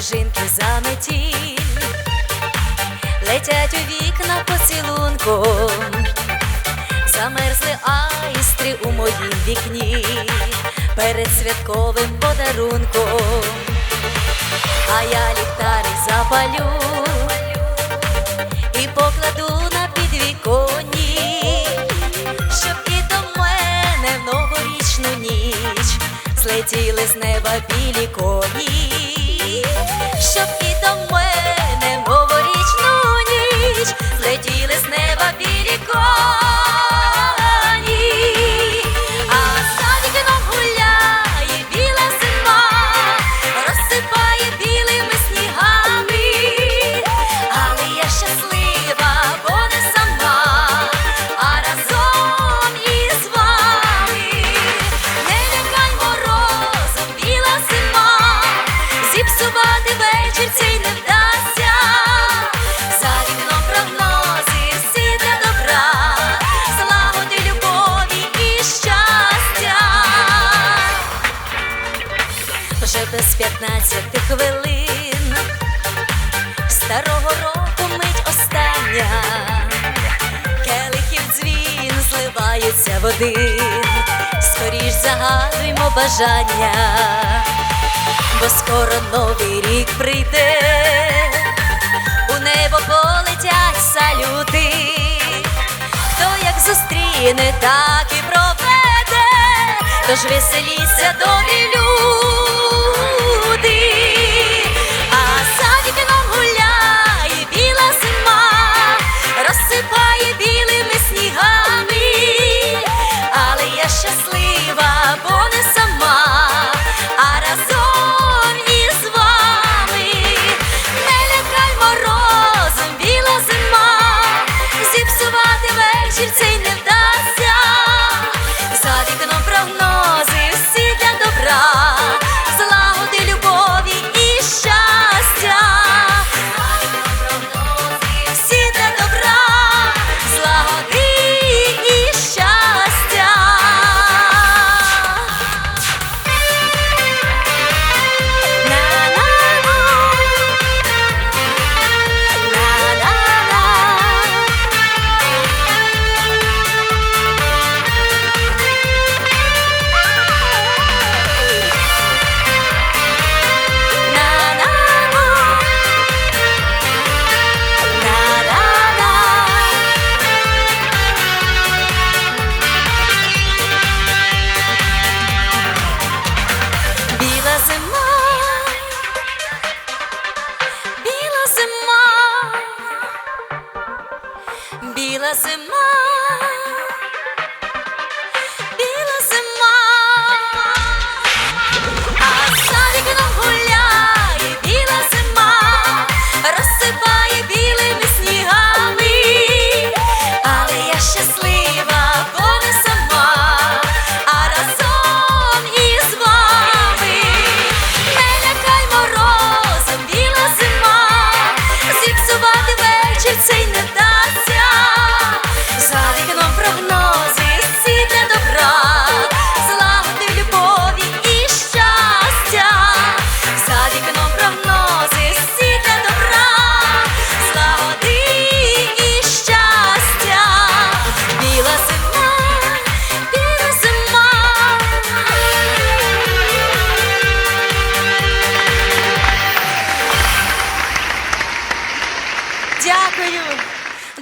сніжинки заметіль, летять у вікна поцілунком, замерзли айстри у моїм вікні перед святковим подарунком, а я ліхтарик запалю і покладу на підвіконні, щоб і до мене в новорічну ніч злетіли з неба білі коні, без п'ятнадцяти хвилин. Старого року мить остання, келихів дзвін зливаються в один, скоріш загадуймо бажання, бо скоро новий рік прийде, у небо полетять салюти, хто як зустріне, так і проведе, тож веселіться добрі